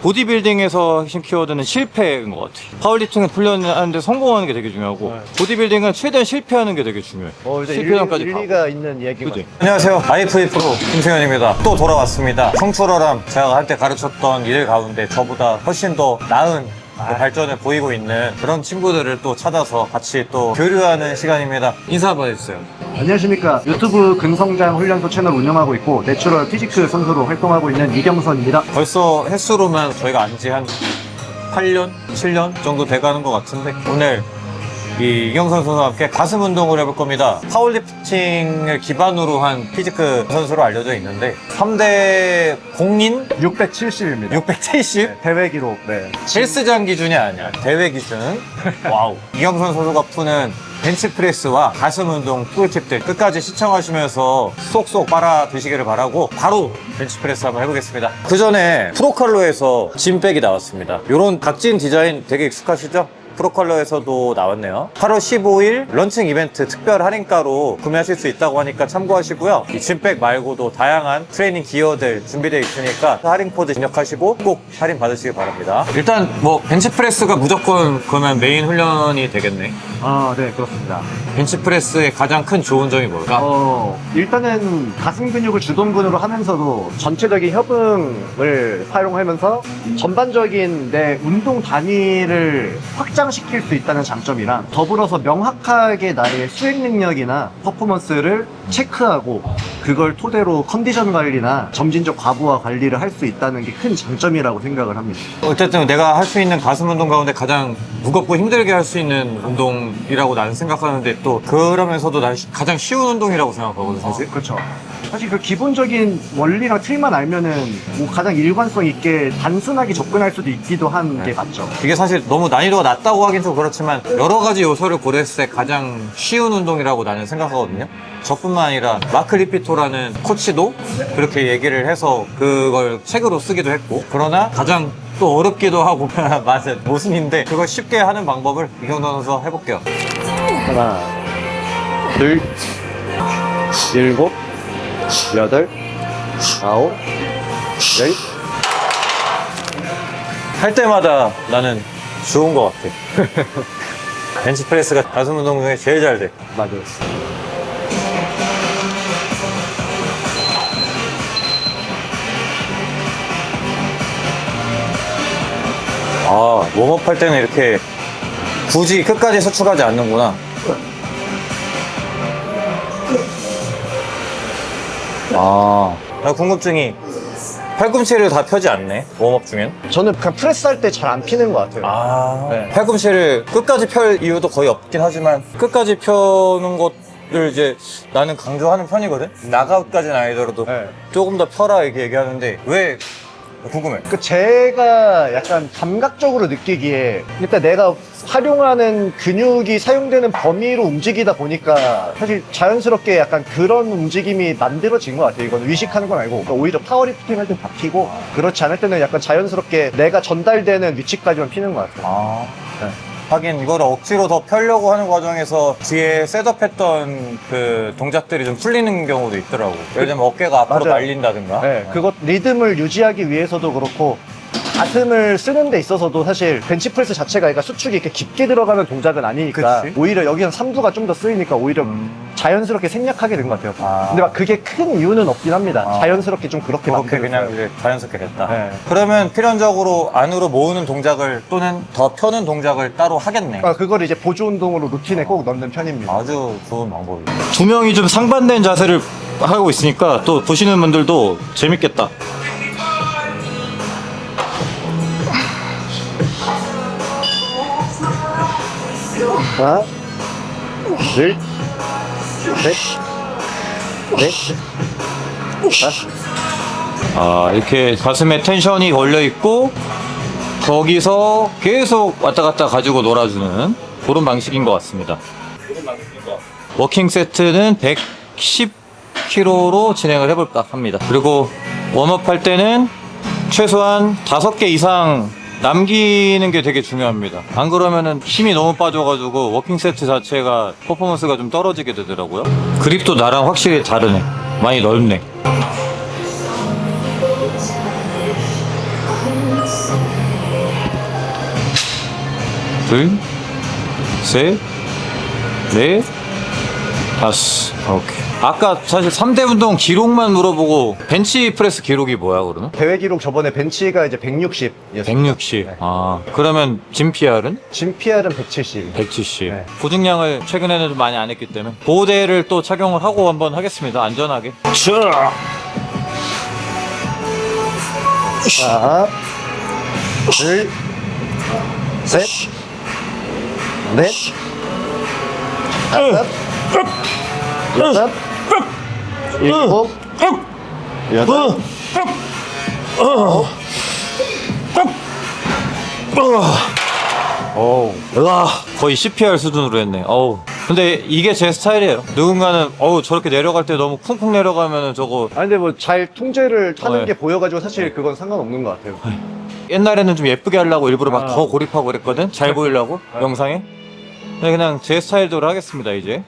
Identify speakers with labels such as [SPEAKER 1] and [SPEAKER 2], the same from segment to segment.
[SPEAKER 1] 보디빌딩에서 핵심 키워드는 실패인 것 같아. 파워리프팅은 훈련하는데 성공하는 게 되게 중요하고
[SPEAKER 2] 네.
[SPEAKER 1] 보디빌딩은 최대한 실패하는 게 되게 중요해.
[SPEAKER 2] 어, 이제
[SPEAKER 1] 실패 전까지
[SPEAKER 2] 일리,
[SPEAKER 1] 가고.
[SPEAKER 2] 일리가 있는 얘기가
[SPEAKER 1] 그지? 안녕하세요. IF 프로 김승현입니다. 또 돌아왔습니다. 성출어람 제가 한때 가르쳤던 이들 가운데 저보다 훨씬 더 나은 그 발전을 보이고 있는 그런 친구들을 또 찾아서 같이 또 교류하는 시간입니다. 인사 한번 해주세요.
[SPEAKER 2] 안녕하십니까 유튜브 근성장 훈련소 채널 운영하고 있고 내추럴 피지크 선수로 활동하고 있는 이경선입니다
[SPEAKER 1] 벌써 횟수로만 저희가 안지 한 8년, 7년 정도 돼가는 것 같은데 오늘 이 이경선 선수와 함께 가슴 운동을 해볼 겁니다. 파워리프팅을 기반으로 한 피지크 선수로 알려져 있는데 3대 공인
[SPEAKER 2] 670입니다
[SPEAKER 1] 670?
[SPEAKER 2] 대회 기록 네
[SPEAKER 1] 헬스장 기준이 아니야. 대회 기준. 와우. 이경선 선수가 푸는 벤치프레스와 가슴 운동 꿀팁들 끝까지 시청하시면서 쏙쏙 빨아 드시기를 바라고 바로 벤치프레스 한번 해보겠습니다. 그 전에 프로컬러에서 짐백이 나왔습니다. 이런 각진 디자인 되게 익숙하시죠? 프로컬러에서도 나왔네요. 8월 15일 런칭 이벤트 특별 할인가로 구매하실 수 있다고 하니까 참고하시고요. 이 짐백 말고도 다양한 트레이닝 기어들 준비되어 있으니까 할인 코드 입력하시고 꼭 할인 받으시기 바랍니다. 일단 뭐 벤치프레스가 무조건 그러면 메인 훈련이 되겠네.
[SPEAKER 2] 아, 네, 그렇습니다.
[SPEAKER 1] 벤치프레스의 가장 큰 좋은 점이 뭘까?
[SPEAKER 2] 어, 일단은 가슴 근육을 주동근으로 하면서도 전체적인 협응을 사용하면서 전반적인 내 운동 단위를 확장 시킬 수 있다는 장점이랑 더불어서 명확하게 나의 수행 능력이나 퍼포먼스를 체크하고 그걸 토대로 컨디션 관리나 점진적 과부하 관리를 할 수 있다는 게 큰 장점이라고 생각을 합니다.
[SPEAKER 1] 어쨌든 내가 할 수 있는 가슴 운동 가운데 가장 무겁고 힘들게 할 수 있는 운동이라고 나는 생각하는데 또 그러면서도 난 시- 가장 쉬운 운동이라고 생각하거든 사실.
[SPEAKER 2] 그렇죠. 사실 그 기본적인 원리랑 틀만 알면은 뭐 가장 일관성 있게 단순하게 접근할 수도 있기도 한 게 맞죠.
[SPEAKER 1] 이게 사실 너무 난이도가 낮다고 하긴 좀 그렇지만 여러 가지 요소를 고려했을 때 가장 쉬운 운동이라고 나는 생각하거든요. 저뿐만 아니라 마크 리피토라는 코치도 그렇게 얘기를 해서 그걸 책으로 쓰기도 했고 그러나 가장 또 어렵기도 하고 맞은 모순인데 그걸 쉽게 하는 방법을 이경선 선수가 해볼게요.
[SPEAKER 2] 하나, 둘, 일곱, 여덟, 아홉, 열.
[SPEAKER 1] 할 때마다 나는 좋은 것 같아. 벤치프레스가 가슴 운동 중에 제일 잘 돼.
[SPEAKER 2] 맞아요.
[SPEAKER 1] 아, 웜업 할 때는 이렇게 굳이 끝까지 수축하지 않는구나. 아, 나 궁금증이 팔꿈치를 다 펴지 않네, 웜업 중엔.
[SPEAKER 2] 저는 그냥 프레스 할 때 잘 안 피는 것 같아요.
[SPEAKER 1] 아,
[SPEAKER 2] 네.
[SPEAKER 1] 팔꿈치를 끝까지 펼 이유도 거의 없긴 하지만 끝까지 펴는 것을 이제 나는 강조하는 편이거든? 나가웃까지는 아니더라도
[SPEAKER 2] 네.
[SPEAKER 1] 조금 더 펴라 이렇게 얘기하는데 왜 궁금해.
[SPEAKER 2] 그 제가 약간 감각적으로 느끼기에 일단 내가 활용하는 근육이 사용되는 범위로 움직이다 보니까 사실 자연스럽게 약간 그런 움직임이 만들어진 것 같아요. 이건 의식하는 건 아니고 그러니까 오히려 파워리프팅 할때다 피고 그렇지 않을 때는 약간 자연스럽게 내가 전달되는 위치까지만 피는 것 같아요.
[SPEAKER 1] 아.
[SPEAKER 2] 네.
[SPEAKER 1] 하긴 이걸 억지로 더 펴려고 하는 과정에서 뒤에 셋업했던 그 동작들이 좀 풀리는 경우도 있더라고. 예를 들면 어깨가 앞으로
[SPEAKER 2] 맞아요.
[SPEAKER 1] 말린다든가.
[SPEAKER 2] 네, 그것 리듬을 유지하기 위해서도 그렇고 가슴을 쓰는 데 있어서도 사실 벤치프레스 자체가 그러니까 수축이 이렇게 깊게 들어가는 동작은 아니니까
[SPEAKER 1] 그치.
[SPEAKER 2] 오히려 여기는 삼두가 좀 더 쓰이니까 오히려
[SPEAKER 1] 음.
[SPEAKER 2] 자연스럽게 생략하게 된 것 같아요.
[SPEAKER 1] 아.
[SPEAKER 2] 근데 막 그게 큰 이유는 없긴 합니다.
[SPEAKER 1] 아.
[SPEAKER 2] 자연스럽게 좀 그렇게
[SPEAKER 1] 그렇게
[SPEAKER 2] 만들었어요.
[SPEAKER 1] 그냥 이제 자연스럽게 됐다.
[SPEAKER 2] 네.
[SPEAKER 1] 그러면 필연적으로 안으로 모으는 동작을 또는 더 펴는 동작을 따로 하겠네.
[SPEAKER 2] 아, 그걸 이제 보조 운동으로 루틴에 꼭 넣는 편입니다.
[SPEAKER 1] 아주 좋은 방법이에요. 두 명이 좀 상반된 자세를 하고 있으니까 또 보시는 분들도 재밌겠다.
[SPEAKER 2] 하나, 둘, 셋, 넷, 다섯.
[SPEAKER 1] 아, 이렇게 가슴에 텐션이 걸려 있고 거기서 계속 왔다 갔다 가지고 놀아주는 그런 방식인 것 같습니다. 워킹 세트는 110kg로 진행을 해볼까 합니다. 그리고 웜업 할 때는 최소한 5개 이상 남기는 게 되게 중요합니다. 안 그러면은 힘이 너무 빠져가지고 워킹 세트 자체가 퍼포먼스가 좀 떨어지게 되더라고요. 그립도 나랑 확실히 다르네. 많이 넓네. 둘, 셋, 넷, 다섯. 오케이. 아까 사실 3대 운동 기록만 물어보고 벤치 프레스 기록이 뭐야 그러면?
[SPEAKER 2] 대회 기록 저번에 벤치가 이제 160이었어요.
[SPEAKER 1] 160. 아 그러면 진 PR은?
[SPEAKER 2] 진 PR은 170.
[SPEAKER 1] 170.
[SPEAKER 2] 네.
[SPEAKER 1] 보증량을 최근에는 좀 많이 안 했기 때문에 보호대를 또 착용을 하고 한번 하겠습니다. 안전하게.
[SPEAKER 2] 하나, 둘, 셋, 넷, 다섯, 여섯, 일곱, 여덟, 오,
[SPEAKER 1] 와 거의 CPR 수준으로 했네. 어우. 근데 이게 제 스타일이에요. 누군가는 어우 저렇게 내려갈 때 너무 쿵쿵 내려가면은 저거
[SPEAKER 2] 아 근데 뭐 잘 통제를 타는
[SPEAKER 1] 어, 네.
[SPEAKER 2] 게 보여가지고 사실 그건 상관없는 것 같아요.
[SPEAKER 1] 옛날에는 좀 예쁘게 하려고 일부러 막
[SPEAKER 2] 아.
[SPEAKER 1] 더 고립하고 그랬거든. 잘 보이려고 영상에. 근데 그냥 제 스타일대로 하겠습니다 이제.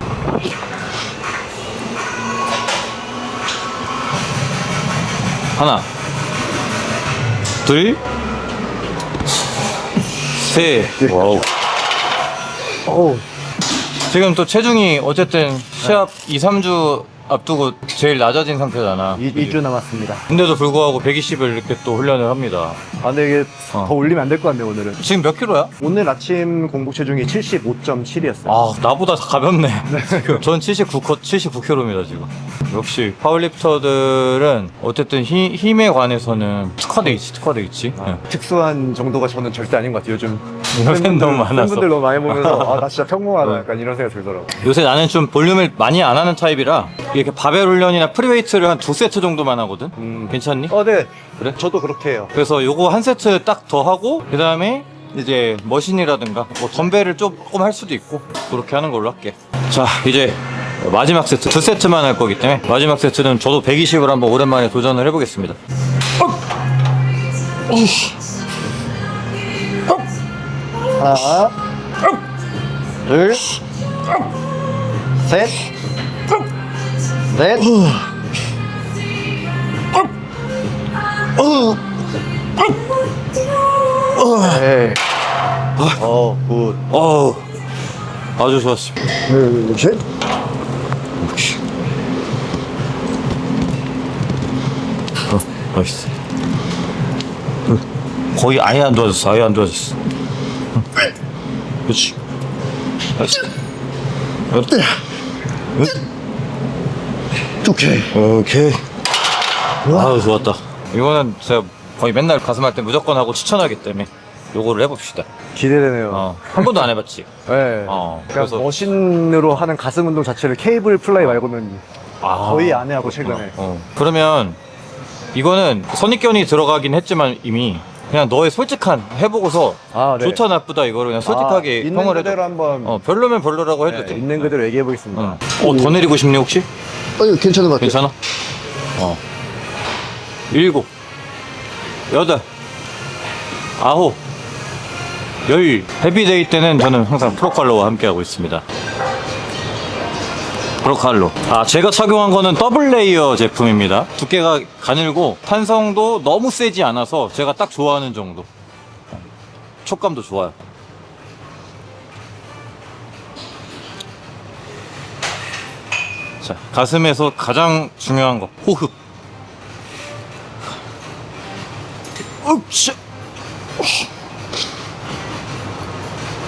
[SPEAKER 1] 하나, 둘, 셋. 와우.
[SPEAKER 2] 오,
[SPEAKER 1] 지금 또 체중이 어쨌든 시합 2, 3주 앞두고 제일 낮아진 상태잖아.
[SPEAKER 2] 2, 주 남았습니다.
[SPEAKER 1] 근데도 불구하고 120을 이렇게 또 훈련을 합니다.
[SPEAKER 2] 아 근데 이게
[SPEAKER 1] 어.
[SPEAKER 2] 더 올리면 안 될 것 같네 오늘은.
[SPEAKER 1] 지금 몇 킬로야?
[SPEAKER 2] 오늘 아침 공복 체중이 75.7이었어요.
[SPEAKER 1] 아, 나보다 가볍네. 전 79, 79kg입니다, 지금. 역시 파워리프터들은 어쨌든 힘, 힘에 관해서는 특화돼 있지, 특화돼 있지.
[SPEAKER 2] 아, 특수한 정도가 저는 절대 아닌 것 같아요. 요즘
[SPEAKER 1] 요새 너무 많아서.
[SPEAKER 2] 팬분들 너무 많이 보면서 아, 나 진짜 평범하다 약간 이런 생각이 들더라고.
[SPEAKER 1] 요새 나는 좀 볼륨을 많이 안 하는 타입이라 이렇게 바벨 훈련이나 프리웨이트를 한 두 세트 정도만 하거든?
[SPEAKER 2] 음.
[SPEAKER 1] 괜찮니?
[SPEAKER 2] 어, 네.
[SPEAKER 1] 그래?
[SPEAKER 2] 저도 그렇게 해요.
[SPEAKER 1] 그래서 요거 한 세트 딱 더 하고 그 다음에 이제 머신이라든가 뭐 덤벨을 조금 할 수도 있고 그렇게 하는 걸로 할게 자 이제 마지막 세트 두 세트만 할 거기 때문에 마지막 세트는 저도 120을 한번 오랜만에 도전을 해보겠습니다
[SPEAKER 2] 하나, 둘, 셋, 넷, 네. 어, 굿.
[SPEAKER 1] 어우 아주 좋았습니다
[SPEAKER 2] 둘, 셋.
[SPEAKER 1] 어, 멋있어 거의 아예 안 도와줬어 아예 안 도와줬어 응. 그렇지 나이스
[SPEAKER 2] 오케이.
[SPEAKER 1] 오케이. 아우 좋았다. 이거는 제가 거의 맨날 가슴 할 때 무조건 하고 추천하기 때문에 요거를 해봅시다.
[SPEAKER 2] 기대되네요.
[SPEAKER 1] 어, 한 번도 안 해봤지.
[SPEAKER 2] 네.
[SPEAKER 1] 어,
[SPEAKER 2] 그러니까
[SPEAKER 1] 그래서
[SPEAKER 2] 머신으로 하는 가슴 운동 자체를 케이블 플라이 말고는
[SPEAKER 1] 아,
[SPEAKER 2] 거의 안 해하고 최근에.
[SPEAKER 1] 어, 어. 그러면 이거는 선입견이 들어가긴 했지만 이미 그냥 너의 솔직한 해보고서
[SPEAKER 2] 아, 네.
[SPEAKER 1] 좋다 나쁘다 이거를 그냥 솔직하게
[SPEAKER 2] 아, 있는
[SPEAKER 1] 평을 해도
[SPEAKER 2] 그대로 한번
[SPEAKER 1] 어, 별로면 별로라고 해도
[SPEAKER 2] 네,
[SPEAKER 1] 돼.
[SPEAKER 2] 있는 그대로 얘기해 보겠습니다.
[SPEAKER 1] 어, 어, 더 내리고 싶니 혹시?
[SPEAKER 2] 아니 괜찮은 것
[SPEAKER 1] 괜찮아? 어. 일곱, 여덟, 아홉, 열. 헤비데이 때는 저는 항상 프로칼로와 함께하고 있습니다. 프로칼로. 아, 제가 착용한 거는 더블 레이어 제품입니다. 두께가 가늘고 탄성도 너무 세지 않아서 제가 딱 좋아하는 정도. 촉감도 좋아요. 자, 가슴에서 가장 중요한 거. 호흡. 으쌰.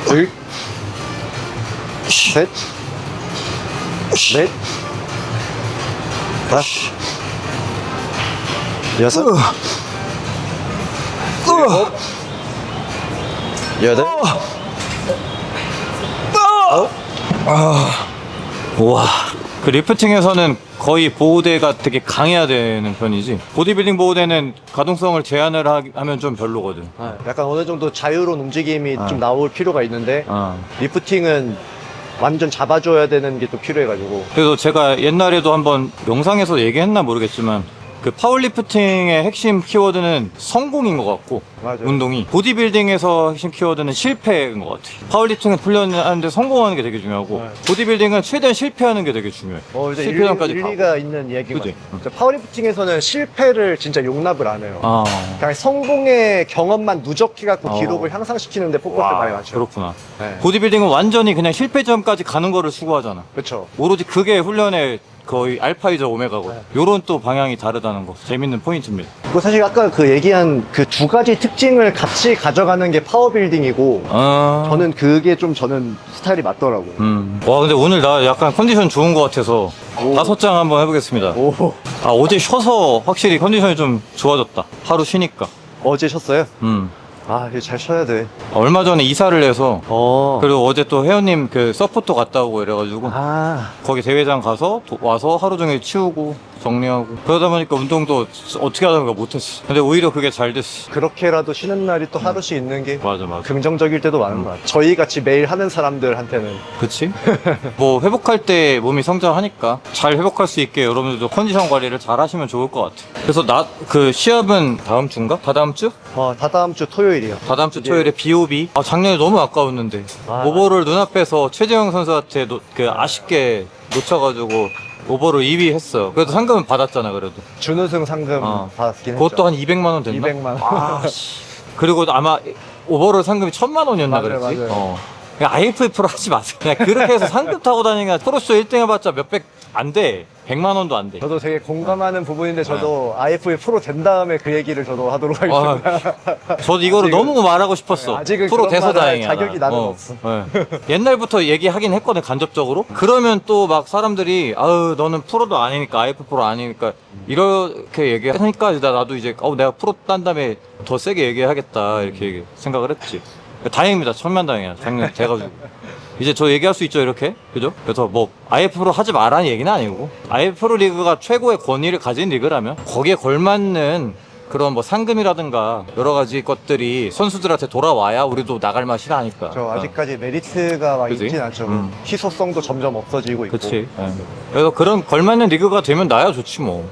[SPEAKER 2] 둘, 셋, 넷, 다섯, 여섯, 일곱, 여덟,
[SPEAKER 1] 우와. 그 리프팅에서는 거의 보호대가 되게 강해야 되는 편이지. 보디빌딩 보호대는 가동성을 제한을 하, 하면 좀 별로거든.
[SPEAKER 2] 아, 약간 어느 정도 자유로운 움직임이
[SPEAKER 1] 아.
[SPEAKER 2] 좀 나올 필요가 있는데
[SPEAKER 1] 아.
[SPEAKER 2] 리프팅은 완전 잡아줘야 되는 게 또 필요해가지고.
[SPEAKER 1] 그래서 제가 옛날에도 한번 영상에서 얘기했나 모르겠지만 그 파워리프팅의 핵심 키워드는 성공인 것 같고
[SPEAKER 2] 맞아요.
[SPEAKER 1] 운동이 보디빌딩에서 핵심 키워드는 실패인 것 같아. 파워리프팅은 훈련하는데 성공하는 게 되게 중요하고
[SPEAKER 2] 네.
[SPEAKER 1] 보디빌딩은 최대한 실패하는 게 되게 중요해.
[SPEAKER 2] 어, 이제
[SPEAKER 1] 가고.
[SPEAKER 2] 일리가 있는
[SPEAKER 1] 그지?
[SPEAKER 2] 진짜 파워리프팅에서는 실패를 진짜 용납을 안 해요.
[SPEAKER 1] 아,
[SPEAKER 2] 그냥 성공의 경험만 누적해 갖고
[SPEAKER 1] 어.
[SPEAKER 2] 기록을 향상시키는데 포커스를 많이 맞춰요.
[SPEAKER 1] 그렇구나.
[SPEAKER 2] 네.
[SPEAKER 1] 보디빌딩은 완전히 그냥 실패점까지 가는 거를 추구하잖아.
[SPEAKER 2] 그렇죠.
[SPEAKER 1] 오로지 그게 훈련의 거의 알파이자 오메가고.
[SPEAKER 2] 네.
[SPEAKER 1] 요런 또 방향이 다르다는 거. 재밌는 포인트입니다.
[SPEAKER 2] 그리고 사실 아까 그 얘기한 그 두 가지 특징을 같이 가져가는 게 파워빌딩이고
[SPEAKER 1] 아.
[SPEAKER 2] 저는 그게 좀 저는 스타일이 맞더라고요.
[SPEAKER 1] 음. 와, 근데 오늘 나 약간 컨디션 좋은 것 같아서
[SPEAKER 2] 오.
[SPEAKER 1] 다섯 장 한번 해보겠습니다.
[SPEAKER 2] 오
[SPEAKER 1] 아, 어제 쉬어서 확실히 컨디션이 좀 좋아졌다. 하루 쉬니까.
[SPEAKER 2] 어제 쉬었어요?
[SPEAKER 1] 음.
[SPEAKER 2] 아 이거 잘 쉬어야 돼.
[SPEAKER 1] 얼마 전에 이사를 해서
[SPEAKER 2] 어.
[SPEAKER 1] 그리고 어제 또 회원님 그 서포터 갔다 오고 이래가지고
[SPEAKER 2] 아
[SPEAKER 1] 거기 대회장 가서 도- 와서 하루 종일 치우고 정리하고 그러다 보니까 운동도 어떻게 하다가 못했어. 근데 오히려 그게 잘 됐어.
[SPEAKER 2] 그렇게라도 쉬는 날이 또 하루씩 있는 게
[SPEAKER 1] 맞아, 맞아.
[SPEAKER 2] 긍정적일 때도 많은 것 같아요. 저희 같이 매일 하는 사람들한테는
[SPEAKER 1] 그치? 뭐 회복할 때 몸이 성장하니까 잘 회복할 수 있게 여러분들도 컨디션 관리를 잘 하시면 좋을 것 같아. 그래서 나 그 시합은 다음 주인가? 다다음 주?
[SPEAKER 2] 어, 다다음 주 토요일이요.
[SPEAKER 1] 다다음 주 토요일에 BOB. 아 작년에 너무 아까웠는데
[SPEAKER 2] 아.
[SPEAKER 1] 오버를 눈앞에서 최재형 선수한테 노- 그 아쉽게 놓쳐가지고 오버를 2위 했어요. 그래도 상금은 받았잖아 그래도.
[SPEAKER 2] 준우승 상금
[SPEAKER 1] 어.
[SPEAKER 2] 받았긴
[SPEAKER 1] 그것도
[SPEAKER 2] 했죠.
[SPEAKER 1] 한 200만 원 됐나?
[SPEAKER 2] 200만 원.
[SPEAKER 1] 아, 씨. 그리고 아마 오버롤 상금이 1000만 원이었나
[SPEAKER 2] 맞아요,
[SPEAKER 1] 그랬지?
[SPEAKER 2] 맞아요.
[SPEAKER 1] 어. 그냥 IFF로 하지 마세요. 그냥 그렇게 해서 상금 타고 다니니까 프로쇼 1등 해봤자 몇백 안 돼. 100만 원도 안 돼.
[SPEAKER 2] 저도 되게 공감하는 부분인데 저도 IFA 프로 된 다음에 그 얘기를 저도 하도록 하겠습니다.
[SPEAKER 1] 저도 이거를
[SPEAKER 2] 아직은-
[SPEAKER 1] 너무 말하고 싶었어.
[SPEAKER 2] 네, 아직은
[SPEAKER 1] 프로
[SPEAKER 2] 그런
[SPEAKER 1] 돼서
[SPEAKER 2] 할
[SPEAKER 1] 다행이야.
[SPEAKER 2] 자격이
[SPEAKER 1] 나.
[SPEAKER 2] 나는
[SPEAKER 1] 어,
[SPEAKER 2] 없어.
[SPEAKER 1] 네. 옛날부터 얘기하긴 했거든 간접적으로. 그러면 또 막 사람들이 아유 너는 프로도 아니니까 IF 프로 아니니까 이렇게 얘기하니까 나 나도 이제 어 내가 프로 딴 다음에 더 세게 얘기하겠다 이렇게 얘기- 생각을 했지. 다행입니다. 천만 다행이야. 작년 돼가지고. 이제 저 얘기할 수 있죠 이렇게 그죠? 그래서 뭐 IF 프로 하지 말라는 얘기는 아니고 IF 프로 리그가 최고의 권위를 가진 리그라면 거기에 걸맞는 그런 뭐 상금이라든가 여러 가지 것들이 선수들한테 돌아와야 우리도 나갈 맛이 나니까.
[SPEAKER 2] 저 아직까지 메리트가 막
[SPEAKER 1] 그지?
[SPEAKER 2] 있진 않죠.
[SPEAKER 1] 음.
[SPEAKER 2] 희소성도 점점 없어지고 있고.
[SPEAKER 1] 그치. 예. 그래서 그런 걸맞는 리그가 되면 나야 좋지 뭐.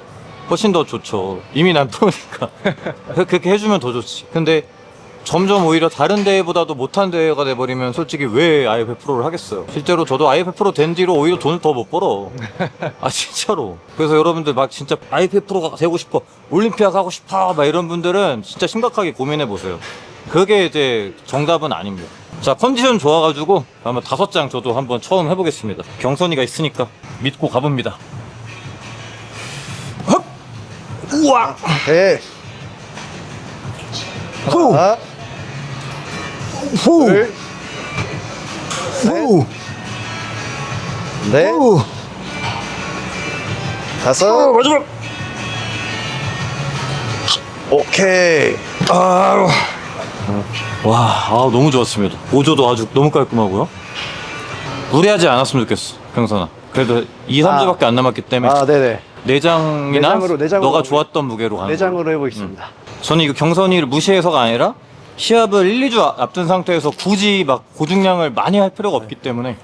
[SPEAKER 1] 훨씬 더 좋죠. 이미 난 프로니까. 그- 그렇게 해주면 더 좋지. 근데 점점 오히려 다른 대회보다도 못한 대회가 돼버리면 솔직히 왜 IF 프로를 하겠어요. 실제로 저도 IF 프로 된 뒤로 오히려 돈을 더 못 벌어. 아 진짜로. 그래서 여러분들 막 진짜 IF 프로가 되고 싶어, 올림피아 가고 싶어, 막 이런 분들은 진짜 심각하게 고민해 보세요. 그게 이제 정답은 아닙니다. 자 컨디션 좋아가지고 아마 다섯 장 저도 한번 처음 해보겠습니다. 경선이가 있으니까 믿고 가봅니다. 헉! 우와!
[SPEAKER 2] 네.
[SPEAKER 1] 후!
[SPEAKER 2] 하나,
[SPEAKER 1] 후!
[SPEAKER 2] 둘,
[SPEAKER 1] 후!
[SPEAKER 2] 넷,
[SPEAKER 1] 후!
[SPEAKER 2] 다섯,
[SPEAKER 1] 마지막!
[SPEAKER 2] 오케이.
[SPEAKER 1] 아, 와, 아, 너무 좋았습니다. 보조도 아주 너무 깔끔하고요. 무리하지 않았으면 좋겠어, 평선아. 그래도 2, 3주밖에 안 남았기 때문에
[SPEAKER 2] 아, 네네.
[SPEAKER 1] 내장이나
[SPEAKER 2] 내장으로, 내장으로
[SPEAKER 1] 너가 좋았던 무게로 가는
[SPEAKER 2] 내장으로 해보겠습니다.
[SPEAKER 1] 저는 이거 경선이를 무시해서가 아니라 시합을 1, 2주 앞둔 상태에서 굳이 막 고중량을 많이 할 필요가 없기 때문에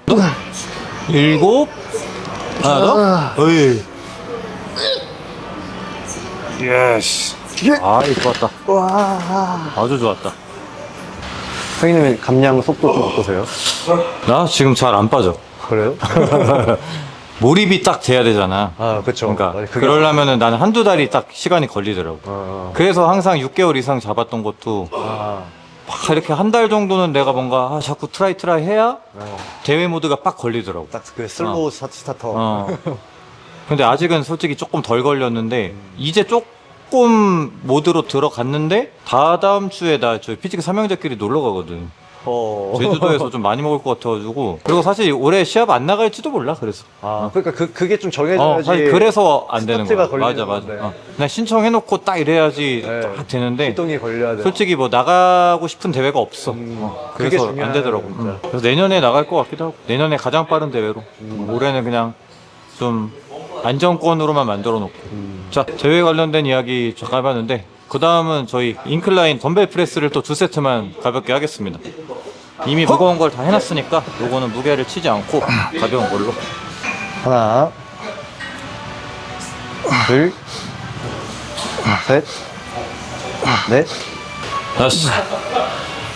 [SPEAKER 1] 일곱 하나
[SPEAKER 2] 아.
[SPEAKER 1] 더 어이 예스 아 좋았다
[SPEAKER 2] 와.
[SPEAKER 1] 아주 좋았다
[SPEAKER 2] 형님 감량 속도 좀 어떠세요?
[SPEAKER 1] 나 지금 잘 안 빠져
[SPEAKER 2] 그래요?
[SPEAKER 1] 몰입이 딱 돼야 되잖아
[SPEAKER 2] 아, 그쵸.
[SPEAKER 1] 그러니까
[SPEAKER 2] 그게-
[SPEAKER 1] 그러려면은 나는 한두 달이 딱 시간이 걸리더라고
[SPEAKER 2] 어,
[SPEAKER 1] 그래서 항상 6개월 이상 잡았던 것도
[SPEAKER 2] 아,
[SPEAKER 1] 막 이렇게 한 달 정도는 내가 뭔가 아, 자꾸 트라이 트라이 해야
[SPEAKER 2] 어.
[SPEAKER 1] 대회 모드가 빡 걸리더라고.
[SPEAKER 2] 딱 그 슬로우 스타트 스타터.
[SPEAKER 1] 어. 근데 아직은 솔직히 조금 덜 걸렸는데 이제 조금 모드로 들어갔는데 다다음 주에 나 저희 피지크 삼형제끼리 놀러 가거든.
[SPEAKER 2] 어.
[SPEAKER 1] 제주도에서 좀 많이 먹을 것 같아가지고 그리고 사실 올해 시합 안 나갈지도 몰라 그래서.
[SPEAKER 2] 아, 그러니까 그 그게 좀
[SPEAKER 1] 어,
[SPEAKER 2] 정해져야지.
[SPEAKER 1] 사실 그래서 안 되는 거야.
[SPEAKER 2] 스타트가 걸리는
[SPEAKER 1] 맞아 맞아.
[SPEAKER 2] 건데.
[SPEAKER 1] 어. 그냥 신청해놓고 딱 이래야지
[SPEAKER 2] 네.
[SPEAKER 1] 딱 되는데
[SPEAKER 2] 시동이 걸려야 돼.
[SPEAKER 1] 솔직히 뭐 나가고 싶은 대회가 없어.
[SPEAKER 2] 음,
[SPEAKER 1] 어,
[SPEAKER 2] 그게
[SPEAKER 1] 그래서
[SPEAKER 2] 중요하네,
[SPEAKER 1] 안 되더라고.
[SPEAKER 2] 진짜.
[SPEAKER 1] 음. 그래서 내년에 나갈 것 같기도 하고. 내년에 가장 빠른 대회로.
[SPEAKER 2] 음.
[SPEAKER 1] 올해는 그냥 좀 안정권으로만 만들어 놓고.
[SPEAKER 2] 음.
[SPEAKER 1] 자, 대회 관련된 이야기 잠깐 해봤는데, 그 다음은 저희 인클라인 덤벨 프레스를 또 두 세트만 가볍게 하겠습니다. 이미 무거운 걸 다 해놨으니까, 요거는 무게를 치지 않고 가벼운 걸로.
[SPEAKER 2] 하나, 둘, 셋, 넷,
[SPEAKER 1] 다섯,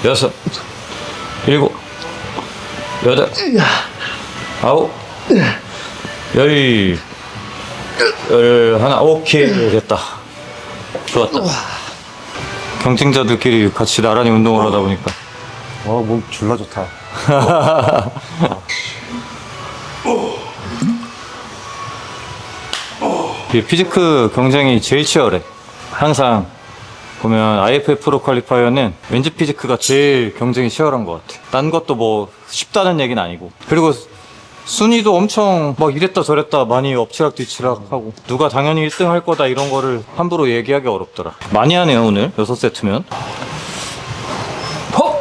[SPEAKER 1] 여섯, 일곱, 여덟, 아홉, 열, 열 하나, 오케이 됐다. 좋았다. 경쟁자들끼리 같이 나란히 운동을 하다 보니까
[SPEAKER 2] 어, 몸 졸라 좋다.
[SPEAKER 1] 이 피지크 경쟁이 제일 치열해. 항상 보면 IFF 프로 퀄리파이어는 왠지 피지크가 제일 경쟁이 치열한 것 같아. 딴 것도 뭐 쉽다는 얘기는 아니고. 그리고 순위도 엄청 막 이랬다 저랬다 많이 엎치락 뒤치락 하고 누가 당연히 1등 할 거다 이런 거를 함부로 얘기하기 어렵더라. 많이 하네요 오늘 6세트면. 헉!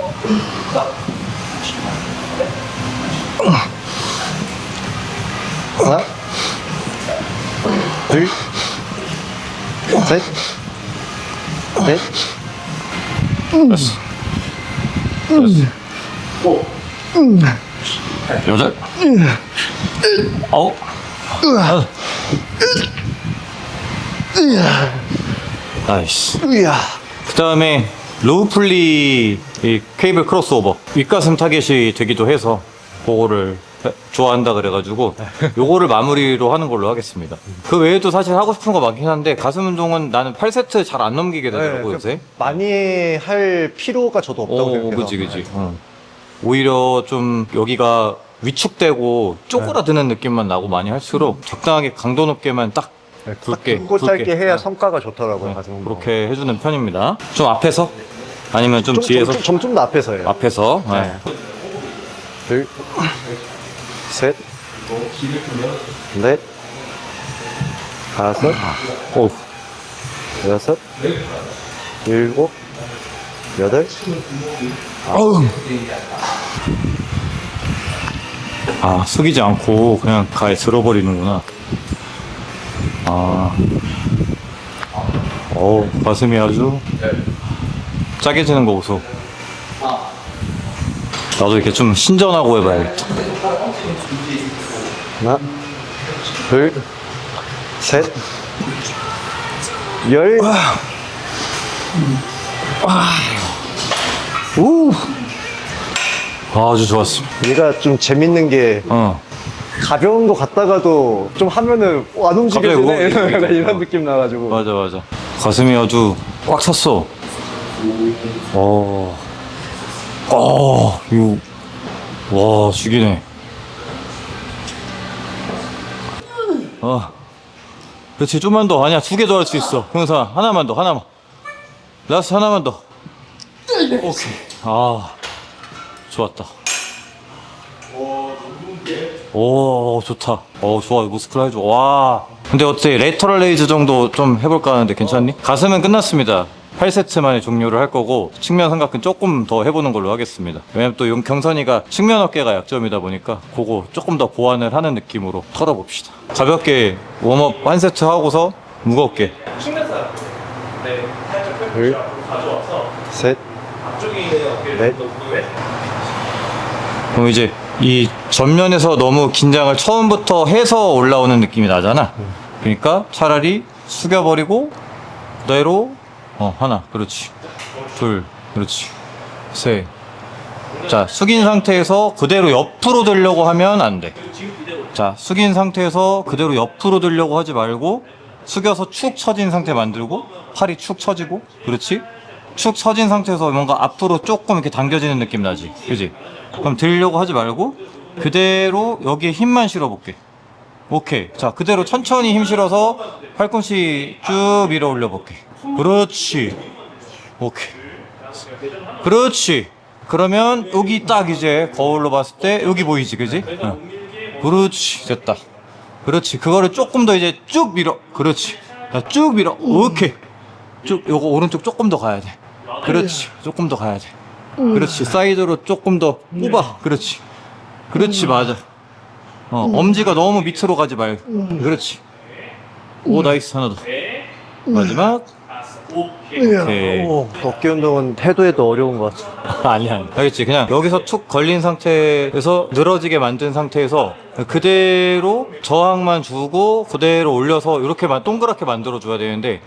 [SPEAKER 2] 하나, 둘, 셋, 넷,
[SPEAKER 1] 됐어. 여덟, 하나. 나이스.
[SPEAKER 2] 으야.
[SPEAKER 1] 그 다음에 로우 플리 이 케이블 크로스오버 윗가슴 타겟이 되기도 해서 그거를 좋아한다 그래가지고 요거를 마무리로 하는 걸로 하겠습니다. 그 외에도 사실 하고 싶은 거 많긴 한데 가슴 운동은 나는 8세트 잘 안 넘기게 되더라고
[SPEAKER 2] 네,
[SPEAKER 1] 요새.
[SPEAKER 2] 많이 할 필요가 저도 없다고
[SPEAKER 1] 오,
[SPEAKER 2] 생각해서.
[SPEAKER 1] 그지 그지. 응. 오히려 좀 여기가 위축되고 쪼그라드는 느낌만 나고 많이 할수록 적당하게 강도 높게만 딱
[SPEAKER 2] 네,
[SPEAKER 1] 굵게
[SPEAKER 2] 굵고
[SPEAKER 1] 짧게.
[SPEAKER 2] 해야
[SPEAKER 1] 네.
[SPEAKER 2] 성과가 좋더라고요.
[SPEAKER 1] 네,
[SPEAKER 2] 가슴 운동.
[SPEAKER 1] 그렇게 해주는 편입니다. 좀 앞에서 아니면 좀,
[SPEAKER 2] 좀,
[SPEAKER 1] 뒤에서
[SPEAKER 2] 좀, 좀, 좀 더 앞에서요.
[SPEAKER 1] 앞에서 네.
[SPEAKER 2] 네. 둘, 셋, 넷, 다섯,
[SPEAKER 1] 오,
[SPEAKER 2] 여섯, 일곱, 여덟,
[SPEAKER 1] 아 숙이지 않고 그냥 가에 들어버리는구나. 아, 어 가슴이 아주 짜게지는 거 보소. 나도 이렇게 좀 신전하고 해봐야겠다.
[SPEAKER 2] 하나, 둘, 셋, 열,
[SPEAKER 1] 우, 아주 좋았습니다.
[SPEAKER 2] 얘가 좀 재밌는 게
[SPEAKER 1] 어,
[SPEAKER 2] 가벼운 거 같다가도 좀 하면은 안 움직여지네
[SPEAKER 1] 갑자기 뭐-
[SPEAKER 2] 이런, 약간 이런
[SPEAKER 1] 어.
[SPEAKER 2] 느낌 나가지고
[SPEAKER 1] 맞아 맞아. 가슴이 아주 꽉 찼어. 어, 어, 이거 와 죽이네. 어, 그렇지 좀만 더 아니야 두 개 더 할 수 있어. 형사 하나만 더 하나만. 라스 하나만 더. 오케이. 아 좋았다. 오 좋다. 어 좋아 무스클 해줘. 와. 근데 어때 레이터럴 레이즈 정도 좀 해볼까 하는데 괜찮니? 가슴은 끝났습니다. 8세트 만에 종료를 할 거고 측면 삼각근 조금 더 해보는 걸로 하겠습니다. 왜냐면 또 용- 경선이가 측면 어깨가 약점이다 보니까 그거 조금 더 보완을 하는 느낌으로 털어봅시다. 가볍게 웜업 한 세트 하고서 무겁게
[SPEAKER 2] 둘, 셋, 넷,
[SPEAKER 1] 그럼 이제 이 전면에서 너무 긴장을 처음부터 해서 올라오는 느낌이 나잖아. 그러니까 차라리 숙여버리고 그대로 어 하나 그렇지 둘 그렇지 셋. 자 숙인 상태에서 그대로 옆으로 들려고 하면 안 돼. 자 숙인 상태에서 그대로 옆으로 들려고 하지 말고 숙여서 축 처진 상태 만들고 팔이 축 처지고 그렇지 축 처진 상태에서 뭔가 앞으로 조금 이렇게 당겨지는 느낌 나지? 그지? 그럼 들려고 하지 말고 그대로 여기에 힘만 실어볼게. 오케이. 자 그대로 천천히 힘 실어서 팔꿈치 쭉 밀어 올려 볼게. 그렇지. 오케이. 그렇지. 그러면 여기 딱 이제 거울로 봤을 때 여기 보이지? 그지? 응. 그렇지. 됐다. 그렇지. 그거를 조금 더 이제 쭉 밀어. 그렇지. 자, 쭉 밀어. 오케이. 쭉 요거 오른쪽 조금 더 가야 돼 그렇지. 조금 더 가야 돼. 그렇지. 사이드로 조금 더 뽑아. 그렇지. 그렇지 맞아. 어 엄지가 너무 밑으로 가지 말고. 그렇지. 오 나이스 하나 더. 마지막. 오케이.
[SPEAKER 2] 오, 어깨 운동은 해도 해도 어려운 것 같아.
[SPEAKER 1] 아니야 아니. 알겠지. 그냥 여기서 툭 걸린 상태에서 늘어지게 만든 상태에서 그대로 저항만 주고 그대로 올려서 이렇게만 동그랗게 만들어 줘야 되는데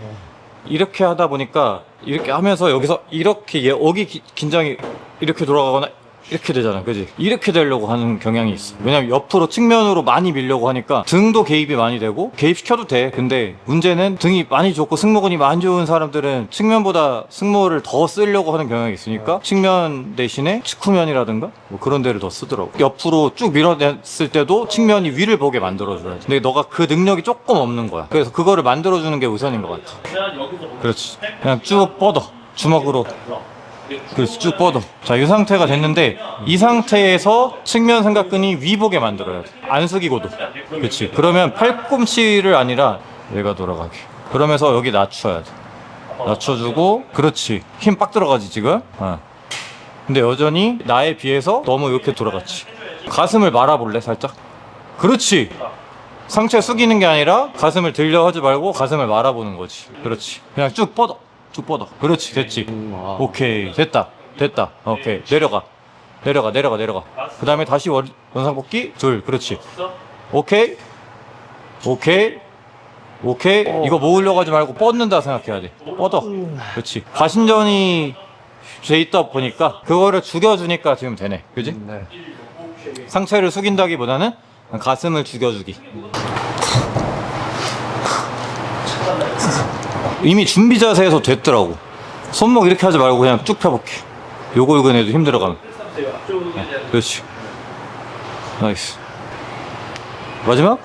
[SPEAKER 1] 이렇게 하다 보니까 이렇게 하면서 여기서 이렇게 얘 어기 기- 긴장이 이렇게 돌아가거나 이렇게 되잖아 그지? 이렇게 되려고 하는 경향이 있어. 왜냐면 옆으로 측면으로 많이 밀려고 하니까 등도 개입이 많이 되고 개입시켜도 돼. 근데 문제는 등이 많이 좋고 승모근이 많이 좋은 사람들은 측면보다 승모를 더 쓰려고 하는 경향이 있으니까 측면 대신에 측후면이라든가 뭐 그런 데를 더 쓰더라고. 옆으로 쭉 밀어냈을 때도 측면이 위를 보게 만들어줘야 돼 근데 너가 그 능력이 조금 없는 거야. 그래서 그거를 만들어주는 게 우선인 것 같아. 그렇지. 그냥 쭉 뻗어. 주먹으로 그래서 쭉 뻗어. 자, 이 상태가 됐는데, 이 상태에서 측면 삼각근이 위보게 만들어야 돼. 안 숙이고도. 그렇지. 그러면 팔꿈치를 아니라 얘가 돌아가게. 그러면서 여기 낮춰야 돼. 낮춰주고, 그렇지. 힘 빡 들어가지, 지금? 어. 근데 여전히 나에 비해서 너무 이렇게 돌아갔지. 가슴을 말아볼래, 살짝? 그렇지. 상체 숙이는 게 아니라 가슴을 들려 하지 말고 가슴을 말아보는 거지. 그렇지. 그냥 쭉 뻗어. 쭉 뻗어. 그렇지. 됐지.
[SPEAKER 2] 와.
[SPEAKER 1] 오케이. 됐다. 됐다. 오케이. 내려가. 내려가. 내려가. 내려가. 그 다음에 다시 원, 원상 복귀? 둘. 그렇지. 오케이. 오케이. 오케이. 이거 모으려고 하지 말고 뻗는다 생각해야 돼. 뻗어. 그렇지. 과신전이 돼 있다 보니까 그거를 죽여주니까 지금 되네. 그지?
[SPEAKER 2] 네.
[SPEAKER 1] 상체를 숙인다기보다는 가슴을 죽여주기 이미 준비 자세에서 됐더라고. 손목 이렇게 하지 말고 그냥 쭉 펴볼게. 요거 요거 해도 힘들어가면. 네, 그렇지. 나이스. 마지막?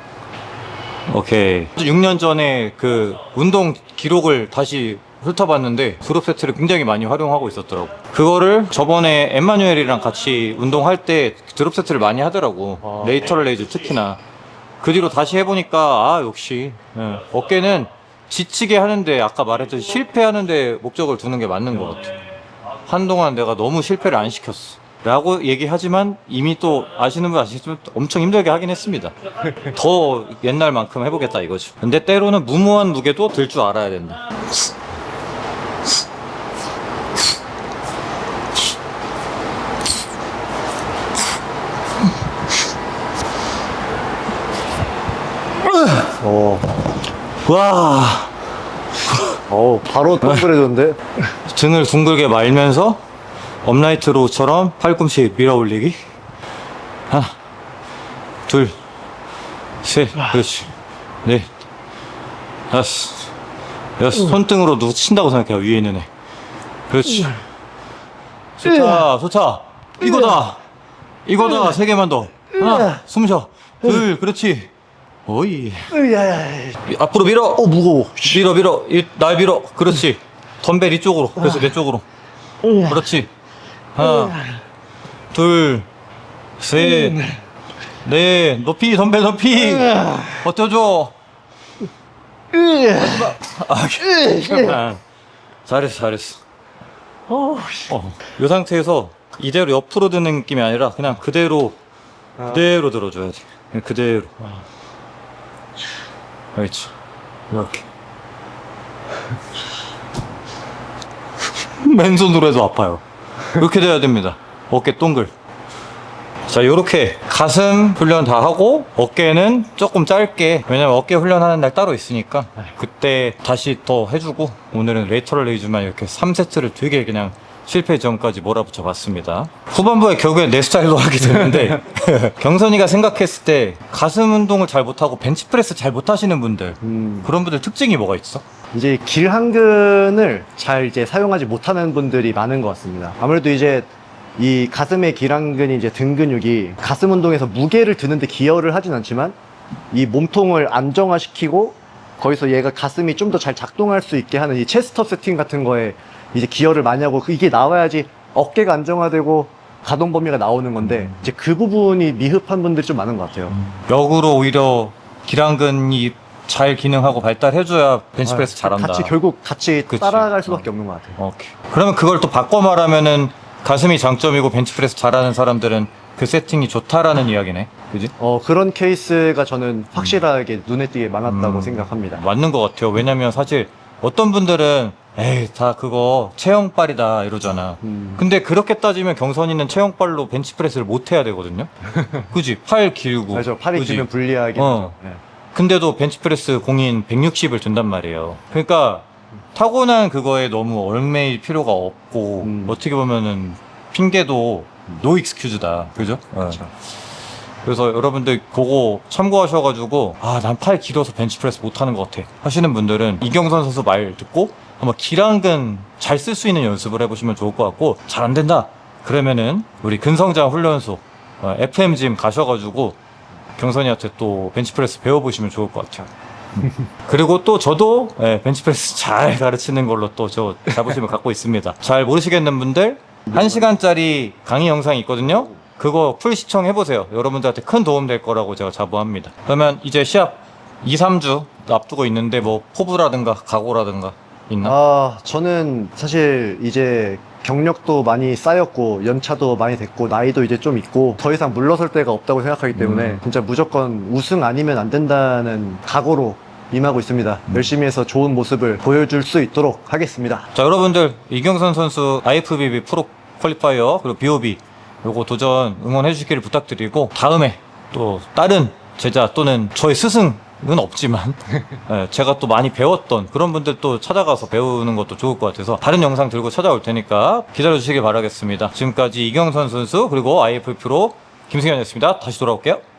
[SPEAKER 1] 오케이. 6년 전에 그 운동 기록을 다시 훑어봤는데 드롭 세트를 굉장히 많이 활용하고 있었더라고. 그거를 저번에 엠마뉴엘이랑 같이 운동할 때 드롭 세트를 많이 하더라고.
[SPEAKER 2] 아.
[SPEAKER 1] 레이터럴 레이즈 특히나. 그 뒤로 다시 해보니까 아 역시. 예, 어깨는 지치게 하는데 아까 말했듯이 실패하는데 목적을 두는 게 맞는 것 같아. 한동안 내가 너무 실패를 안 시켰어. 라고 얘기하지만 이미 또 아시는 분 아시겠지만 엄청 힘들게 하긴 했습니다. 더 옛날만큼 해보겠다 이거죠. 근데 때로는 무모한 무게도 들 줄 알아야 된다.
[SPEAKER 2] 어,
[SPEAKER 1] 와
[SPEAKER 2] 어, 바로 동그래졌는데?
[SPEAKER 1] 등을 둥글게 말면서 업라이트 로우처럼 팔꿈치 밀어 올리기. 하나 둘 셋. 그렇지. 넷 다섯. 여섯. 손등으로 누구 친다고 생각해요 위에 있는 애. 그렇지. 좋다 좋다. 이거다. 이거다. 세 개만 더. 하나 숨 쉬어. 둘 그렇지 오이.
[SPEAKER 2] 으야야.
[SPEAKER 1] 앞으로 밀어.
[SPEAKER 2] 어, 무거워.
[SPEAKER 1] 밀어 밀어. 이, 날 밀어. 그렇지. 덤벨 이쪽으로. 그래서 내 쪽으로. 그렇지. 하나 둘 셋 넷. 높이 덤벨 높이. 버텨줘. 아, 잘했어 잘했어.
[SPEAKER 2] 어,
[SPEAKER 1] 어, 이 상태에서 이대로 옆으로 드는 느낌이 아니라 그냥 그대로 그대로 들어줘야 돼. 그냥 그대로 알겠지? 이렇게 맨손으로 해도 아파요. 이렇게 돼야 됩니다. 어깨 동글. 자 요렇게 가슴 훈련 다 하고 어깨는 조금 짧게 왜냐면 어깨 훈련하는 날 따로 있으니까 그때 다시 더 해주고 오늘은 레이터럴 레이즈만 이렇게 3세트를 되게 그냥 실패 전까지 몰아붙여 봤습니다 후반부에 결국엔 내 스타일로 하게 되는데 경선이가 생각했을 때 가슴 운동을 잘 못하고 벤치프레스 잘 못하시는 분들
[SPEAKER 2] 음,
[SPEAKER 1] 그런 분들 특징이 뭐가 있어?
[SPEAKER 2] 이제 길 한근을 잘 이제 사용하지 못하는 분들이 많은 것 같습니다. 아무래도 이제 이 가슴의 길한근이 이제 등 근육이 가슴 운동에서 무게를 드는데 기여를 하진 않지만 이 몸통을 안정화시키고 거기서 얘가 가슴이 좀 더 잘 작동할 수 있게 하는 이 체스터 세팅 같은 거에 이제 기여를 많이 하고 이게 나와야지 어깨가 안정화되고 가동 범위가 나오는 건데 이제 그 부분이 미흡한 분들이 좀 많은 것 같아요.
[SPEAKER 1] 역으로 오히려 기랑근이 잘 기능하고 발달해줘야 벤치프레스 잘한다.
[SPEAKER 2] 같이 결국 같이
[SPEAKER 1] 그치.
[SPEAKER 2] 따라갈 수밖에 없는 것 같아요.
[SPEAKER 1] 오케이. 그러면 그걸 또 바꿔 말하면은 가슴이 장점이고 벤치프레스 잘하는 사람들은 그 세팅이 좋다라는 이야기네. 그지?
[SPEAKER 2] 어, 그런 케이스가 저는 확실하게 눈에 띄게 많았다고
[SPEAKER 1] 음.
[SPEAKER 2] 생각합니다.
[SPEAKER 1] 맞는 것 같아요. 왜냐면 사실 어떤 분들은 에이 다 그거 체형빨이다 이러잖아.
[SPEAKER 2] 음.
[SPEAKER 1] 근데 그렇게 따지면 경선이는 체형빨로 벤치프레스를 못 해야 되거든요. 그지? 팔 길고.
[SPEAKER 2] 맞아, 팔이
[SPEAKER 1] 그지?
[SPEAKER 2] 길면 불리하게.
[SPEAKER 1] 어.
[SPEAKER 2] 네.
[SPEAKER 1] 근데도 벤치프레스 공인 160을 든단 말이에요. 그러니까 타고난 그거에 너무 얽매일 필요가 없고
[SPEAKER 2] 음.
[SPEAKER 1] 어떻게 보면은 핑계도 노 익스큐즈다 그죠? 네. 그래서 여러분들 그거 참고하셔가지고 아 난 팔 길어서 벤치프레스 못하는 것 같아 하시는 분들은 이경선 선수 말 듣고 한번 기량근 잘 쓸 수 있는 연습을 해보시면 좋을 것 같고 잘 안 된다 그러면은 우리 근성장 훈련소 어, FM 짐 가셔가지고 경선이한테 또 벤치프레스 배워보시면 좋을 것 같아요 그리고 또 저도 예, 벤치프레스 잘 가르치는 걸로 또 저 자부심을 갖고 있습니다. 잘 모르시겠는 분들 1시간짜리 강의 영상이 있거든요. 그거 풀 시청해보세요. 여러분들한테 큰 도움 될 거라고 제가 자부합니다. 그러면 이제 시합 2, 3주 앞두고 있는데 뭐 포부라든가 각오라든가 있나?
[SPEAKER 2] 아, 저는 사실 이제 경력도 많이 쌓였고 연차도 많이 됐고 나이도 이제 좀 있고 더 이상 물러설 데가 없다고 생각하기 때문에
[SPEAKER 1] 음.
[SPEAKER 2] 진짜 무조건 우승 아니면 안 된다는 각오로 임하고 있습니다.
[SPEAKER 1] 음.
[SPEAKER 2] 열심히 해서 좋은 모습을 보여줄 수 있도록 하겠습니다.
[SPEAKER 1] 자 여러분들 이경선 선수 IFBB 프로 퀄리파이어 그리고 BOB 요거 도전 응원해 주시기를 부탁드리고 다음에 또 다른 제자 또는 저의 스승 은 없지만 예, 제가 또 많이 배웠던 그런 분들 또 찾아가서 배우는 것도 좋을 것 같아서 다른 영상 들고 찾아올 테니까 기다려 주시길 바라겠습니다. 지금까지 이경선 선수 그리고 IF 프로 김승현이었습니다. 다시 돌아올게요